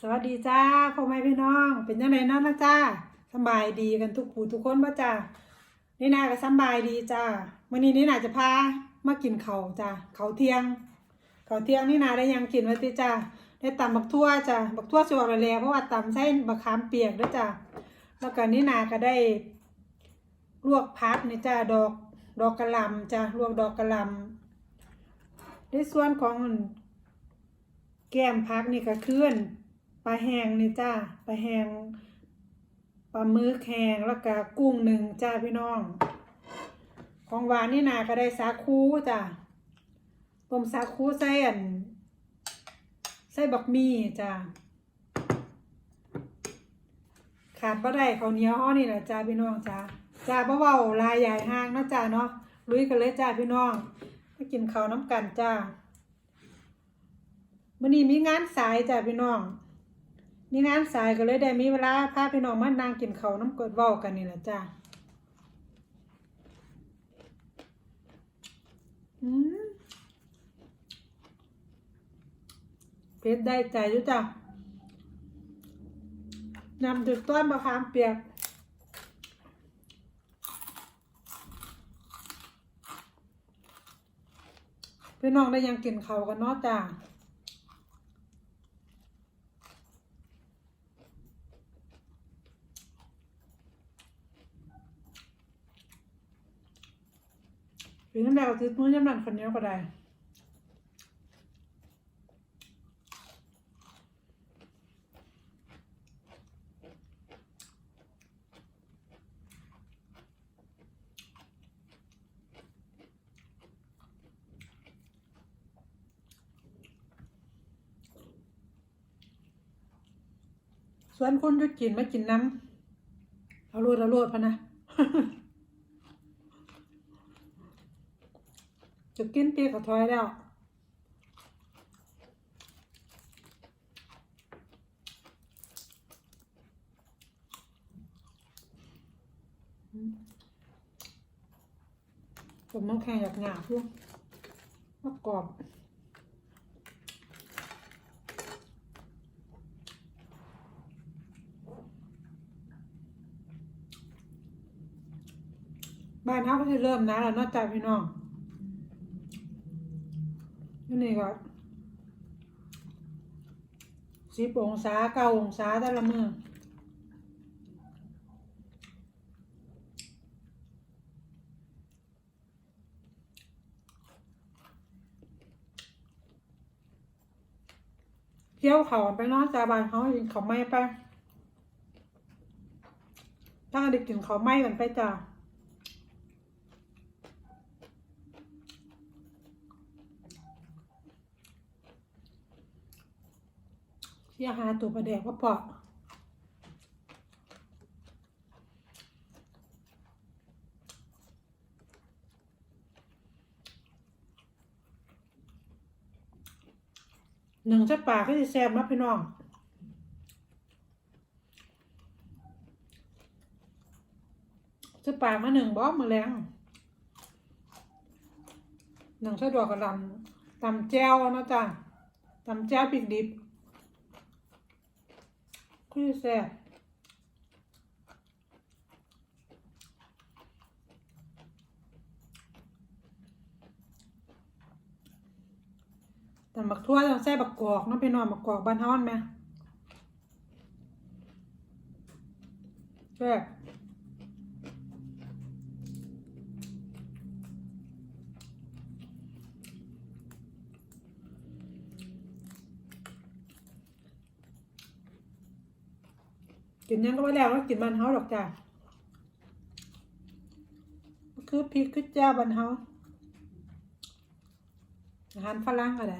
สวัสดีจ้าพ่อแม่พี่น้อง เป็นยังไงนั่นนะจ้าสบายดีกันทุกผู้ทุกคนป่ะจ้านี่นาก็สบายดีจ้าวันนี้นี่นาจะพามากินเขาจ้าเขาเที่ยง เขาเที่ยงนี่นาได้ยังกินไว้ติจ้าได้ตำบักทั่วจ้าบักทั่วสวกระเลเพราะว่าตำใส่บักขามเปียกด้วยจ้าแล้วก็นี่นาก็ได้ลวกพักนี่จ้าดอกดอกกระลำจ้าลวกดอกกระลำในส่วนของแก้มพักนี่ก็เคลื่อน ปลาแห้งนี่จ้าปลาแห้งปลาหมึกแห้งแล้วก็กุ้งหนึ่งจ้าพี่น้อง ของหวานนี่นาก็ได้สาคูจ้าต้มสาคูใส่อันใส่บักมี่จ้าขาดบ่ได้ข้าวเหนียวอ้อนี่แหละจ้าพี่น้องจ้าจ้าบ่เว้าลายใหญ่ห้างนาะจ้าเนาะลุยกันเลยจ้าพี่น้องมากินข้าวน้ำกันจ้ามื่อนี้มีงานสายจ้ะพี่น้อง มีงานสายก็เลยได้มีเวลาพาพี่น้องมานั่งกินเขาน้ำกดเว้ากันนี่แหละจ้ะอืมเผ็ดได้ใจอยู่จ้ะนำถึกต้นมะขามเปียกพี่น้องได้ยังกินเขากันเนาะจ้ะ เป็นน้ำแดงติดมือน้ำหนักคนเดียวก็ได้ส่วนคนจะกินไม่กินน้ำเอาโลดเอาโลดพะนะ จะ กินเปียกกับทอยแล้วผมน้ำแข็งอยากหนาพวกมะกรอบบ้านเขาก็จะเริ่มนะแล้วเนอกจากพี่น้อง นี่ก็สิบองศาเก้าองศาแต่ละเมืองเที่ยวเขาไปนอกจาบานเขากินเขาไม้ไปถ้าได้กินเขาไหม้กันไปจ้า เที่ยหาตัวประแดกว่าเปาะหนึ่งจะปากก็จะแซ่บนะพี่น้องจะปากมาหนึ่งบอกมือแรงหนึ่งสะดวกกับลำตำแจ้วนะจ้ะตำแจ้วพริกดิบ คือแซ่บแต่บักทั่วต้องใส่บักกอกน้องไปนอนบักกอกบ้านเฮาอันแม่แซ่บ กินยังก็ไม่แล้วก็กินบ้านเฮาดอกจ้ะคือพริกคือแจ่วบ้านเฮาอาหารฝรั่งอะไร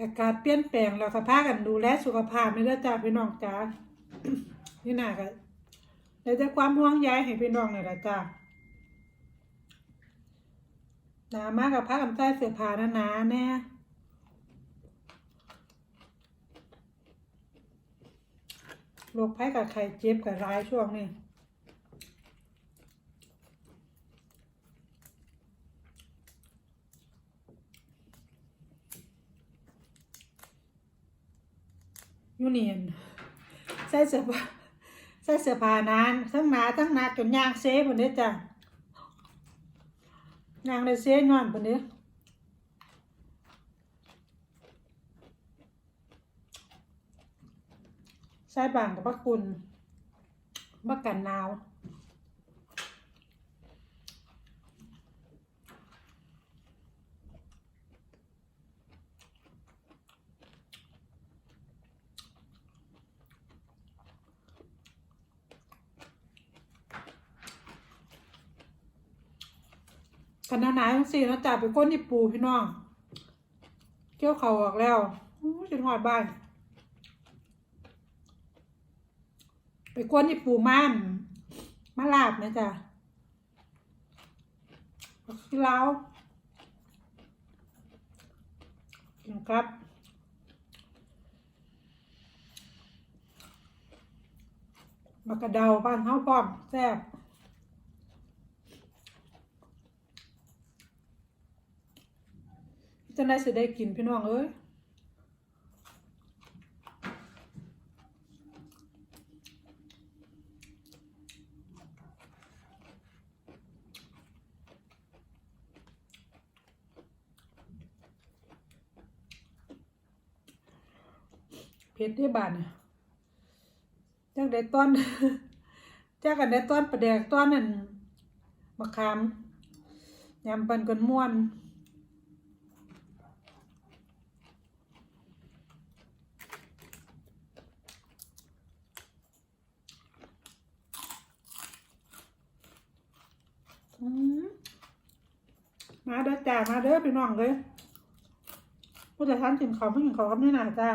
อากาศเปลี่ยนแปลงเราก็พากันดูแลสุขภาพนี่เด้จ้าพี่น้องจ้านี่น่าก็ได้แต่ความห่วงใยให้พี่น้องนี่แหละจ้าหนามากกับผ้ากันใต้เสื้อผ้าหนาแน่โรคภัยกับไข้เจ็บกับร้ายช่วงนี้ ยูเนียนใส่เสื้อผ้าใส่เสื้อผ้านานทั้งหนาทั้งหนักจนยางเซ่บนนี้จ้ะยางเลยเซ่นอนบนนี้ใส่บางกับพักคุณบักกันหนาว กันหนาหนาจังสี่เนาะจ่าไปก้นนี่ปูพี่น้องเกี่ยวเขาออกแล้วจนหอดบ้าน ไปก้นนี่ปูม่านมาลาบนะจ๊ะกินแล้วกินครับมากระเดาบ้านเฮาพร้อมแซ่บ จะได้สิได้กินพี่น้องเอ้ยเผ็ดที่บานเนี่ยจักได้ต้อนจักกันได้ต้อนประแดกต้อนนั่นมะขามยำปันกันม่วน มาเด้อจ้ามาเด้อพี่น้องเลยผู้จัดการกินเขาวไม่กินขาวกับนี่นาจ้า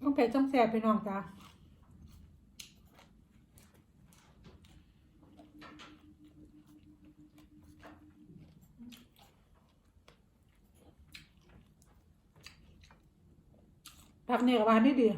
ต้องเผ็ดต้องแสบพี่น้องจ้าผัก เนี่ยกับหวานนี่ดี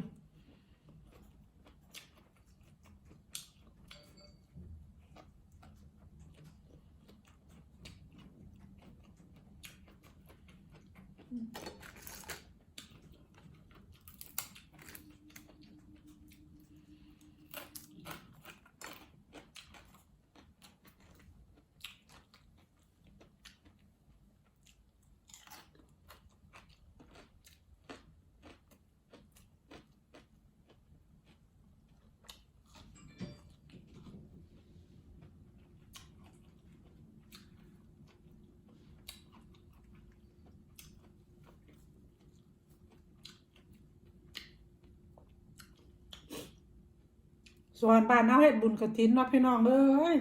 ส่วนบ้านเอาเฮ็ดบุญกระถินเนาะพี่น้องเอ้ย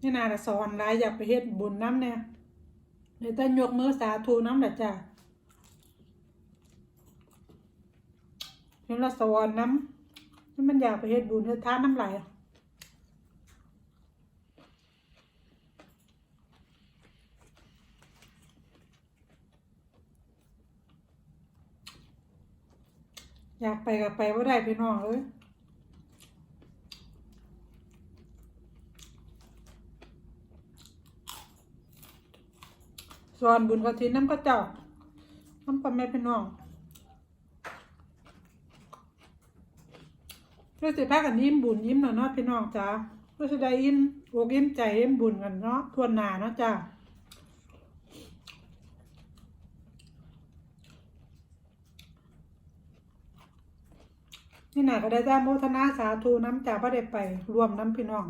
นี่นาละสอนหลายอยากไปเฮ็ดบุญน้ำเนี่ยเดี๋ยวจะยกมือสาธุน้ำแหละจ้ะเห็นละสอนน้ำนี่มันอยากไปเฮ็ดบุญเฮ็ดทานน้ำไหลอยากไปก็ไปว่าได้พี่น้องเอ้ย ส่วนบุญกระถินน้ำก็เจ้าน้ำปลาแม่พี่น้องเพื่อสิพากันยิ้มบุญยิ้มหน่อยเนาะพี่น้องจ้าเพื่อจะได้ยิ้มอกยิ้มใจยิ้มบุญกันเนาะทวนหนาเนาะจ้านี่หนาก็ได้จ้าโมทนาสาธุน้ำจ่าพระเดไปรวมน้ำพี่น้อง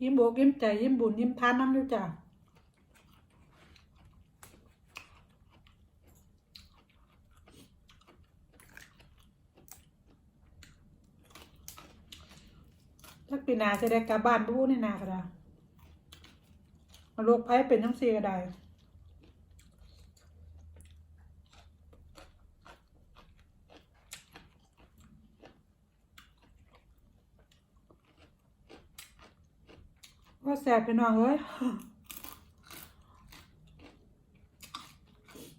ยิ้มโบกยิ้มใจยิ้มบุญยิ้มทานน้ำด้วยจ้ะถ้าปีนาจะได้กลับบ้านบู้นี่นาก็ได้มาลูกไพ่เป็นทั้งสี่ก็ได้ แสบไปน้องเอ้ย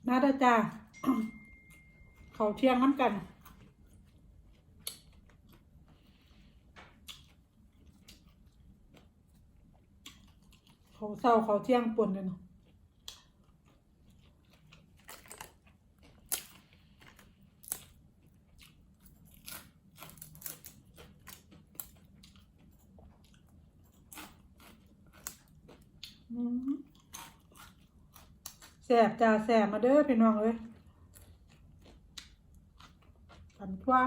มาด้จ้าเขาเที่ยงน้ำกัน เขาเศร้าเขาเที่ยงปนเลยเนาะอืม แสบจ้าแสบมาเด้อพี่น้องเอ้ยปันกว่า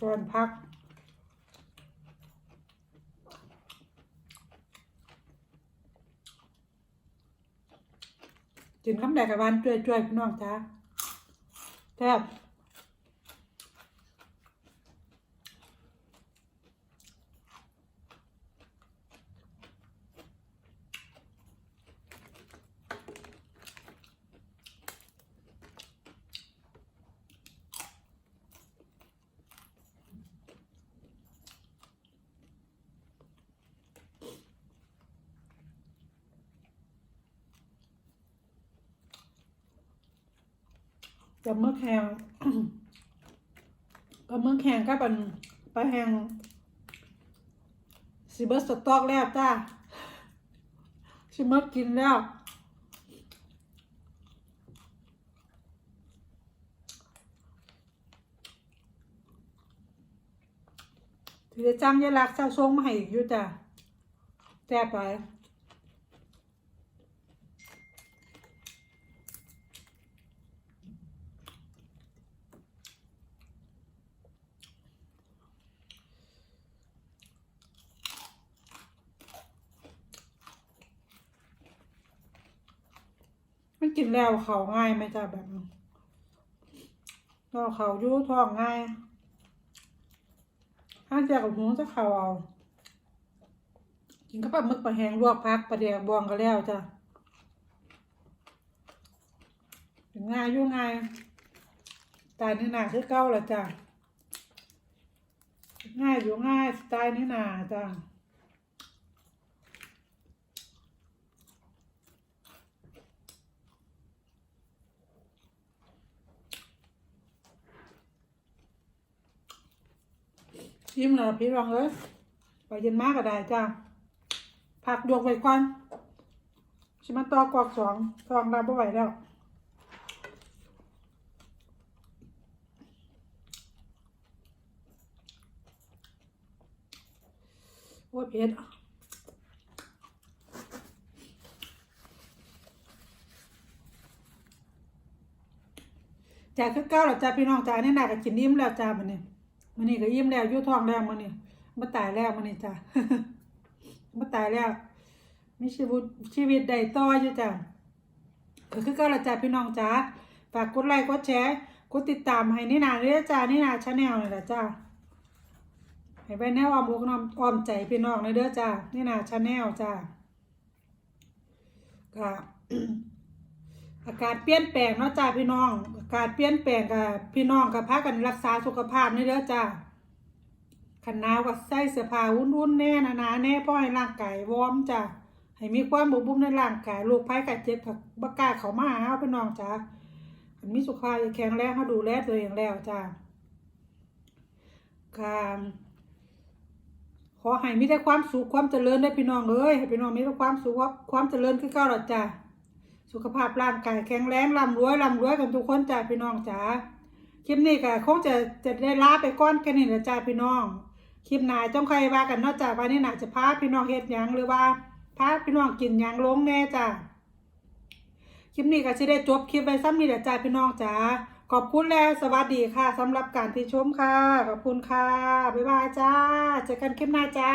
ส่วนพัก กินคำแดกกับวันช่วยๆพี่น้องจ้าแทบ จะเมื่อแข่งก็เมื่อแข่งก็เป็นไปแข่งสิเบิร์สต็อกแล้วจ้าสิเมื่อกินแล้วถือจ้างยาลักเจ้าทรงมาให้อีกอยู่จ้ะแซ่ไป แล้วเขาง่ายไหมจ้ะแบบนี้เราเขายุ่ท้องง่ายถ้าจะกับหมูจะเขาเอากินกับปลาหมึกปลาแห้งลวกพักปลาแดกบองก็แล้วจ้ะง่ายยู่ง่ายตล์นี่นาคือเก้าละจ้ะง่ายอยู่ง่ายสไตล์นี่นาจ้ะ ยิ้มหน่อยพี่รองเอ้ยไปเย็นมากก็ได้จ้าผักยกไว้ก่อนชิมาต่อกอกสองทองดาวบ่ไหวแล้วโอ้ยเผ็ดจ้าคือเก้าแล้วจ้าพี่น้องจ้าเนี่ยน่าก็กินอิ่มแล้วจ้ามันเนี่ย มันนี่ก็อิ่มแล้วยู่ท้องแล้วมันนี่มาตายแล้วมันนี่จ้ามาตายแล้วมีชีวิตชีวิตใดต่ออยู่จ้าก็คือก้าแล้วจ้าพี่น้องจ้าฝากกดไลค์กดแชร์กดติดตามให้นี่นาเด้อจ้านี่นาชาแนลนี่แหละจ้าให้ไปแนวออมอกน้อมอ้อมใจพี่น้องในเด้อจ้านี่นะชาแนลจ้าก็ อากาศเปลี่ยนแปลงเนาะจ้าพี่น้อง อากาศเปลี่ยนแปลงกับพี่น้องกับพากันรักษาสุขภาพนี่เด้อจ้าขันหนาวก็ใส่เสื้อผ้าอุ่นๆแน่หนาๆแน่พราะให้ร่างกายวอร์มจ้าให้มีความบกบุ่มในร่างกายโรคภัยไข้เจ็บผักบกล้าเขามาหาเราพี่น้องจ้าอันมีสุขภาพแข็งแรงเขาดูแลตัวเองแล้วจ้าค่ะขอให้มีแต่ความสุขความเจริญได้พี่น้องเอ้ยให้พี่น้องมีแต่ความสุขความเจริญคือเก้าหลอจ้า สุขภาพร่างกายแข็งแรงร่ำรวยร่ำรวยกันทุกคนจ้าพี่น้องจ้าคลิปนี้ก็คงจะจะได้ลาไปก้อนแค่นี้แหละจ้าพี่น้อง คลิปหน้าจ้องใครว่ากันนอกจากวันนี้น่าจะพาพี่น้องเฮ็ดหยังหรือว่าพาพี่น้องกินหยังลงแน่จ้าคลิปนี้ก็สิได้จบคลิปไปซ้ำนี่แหละจ้าพี่น้องจ้าขอบคุณแล้วสวัสดีค่ะสำหรับการที่ชมค่ะ ขอบคุณค่ะ บ๊ายบายจ้า เจอกันคลิปหน้าจ้า